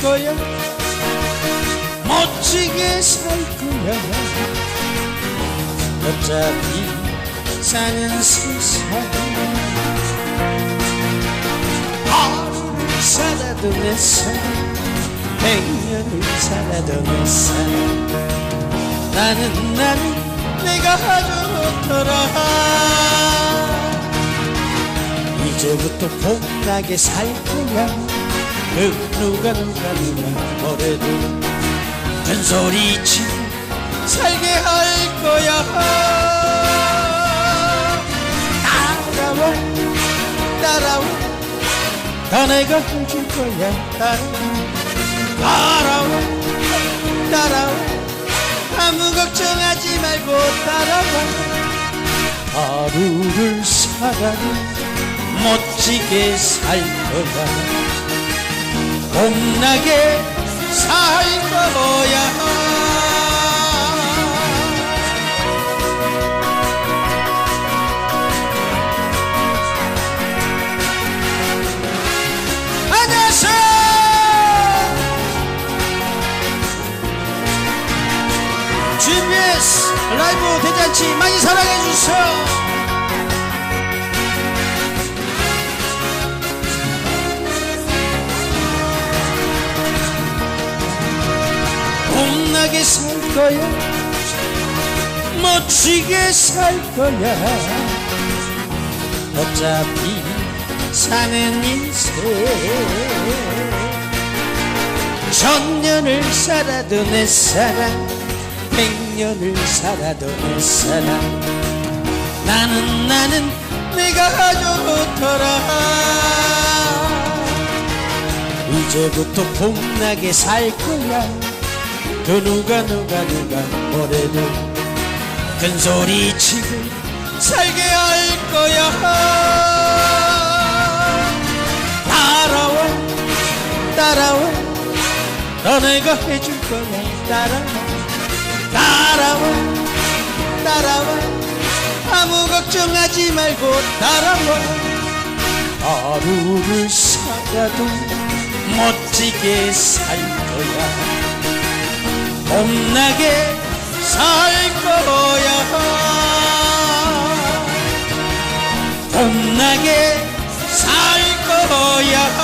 거야. 멋지게 살 거야. 어차피 사는 세상 하루를 살아도 내 사랑 백년을 살아도 내 사랑 나는 나는 내가 아주 좋더라. 이제부터 봄나게 살 거야 그 누가 누가 누가 뭐래도 큰소리치 살게 할 거야. 따라와 따라와. 다 내가 해줄 거야 따라와. 따라와 따라와. 아무 걱정하지 말고 따라와. 하루를 살아도 멋지게 살 거야 봄나게 살 거야 안녕하세요. GBS 라이브 대잔치 많이 사랑해 주세요 살 거야? 멋지게 살 거야 어차피 사는 인생. 천년을 살아도 내 사랑 백년을 살아도 내 사랑. 나는 나는 내가 좋더라. 이제부터 봄나게 살 거야 그 누가 누가 누가 뭐래도 큰 소리 치고 살게 할 거야. 따라와 따라와. 너 내가 해줄 거야. 따라와 따라와 따라와. 아무 걱정하지 말고 따라와. 하루를 살아도 멋지게 살 거야 봄나게 살 거야. 봄나게 살 거야